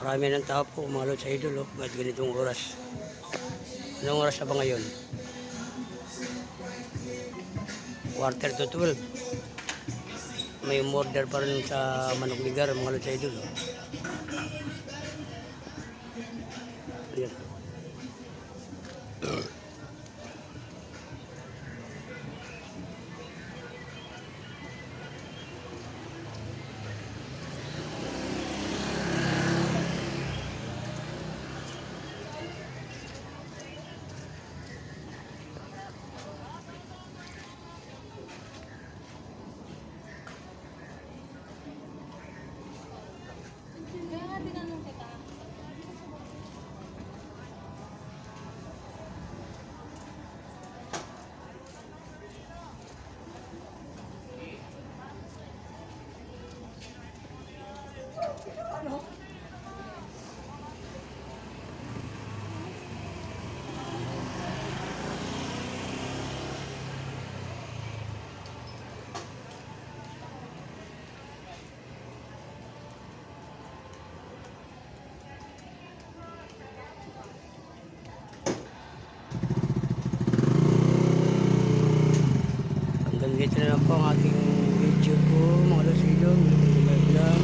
Marami ng tao po, mga lods idol, oh, kahit ganitong oras. Anong oras na ba ngayon? Quarter to 12. May umorder pa rin sa manok ligar, mga lods idol. Oh. Ayan. Hanggang dito na lang po ang ating video po, mga idol. Subscribe lang.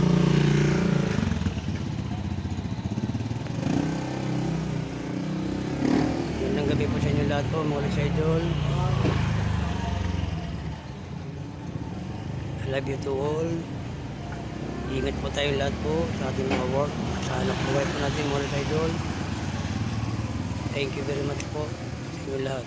Magandang gabi po sa inyo lahat po, mga idol. I love you to all. Ingat po tayo lahat po sa ating mga work. Sa anak buhay po natin, mga idol. Thank you very much po sa inyo lahat.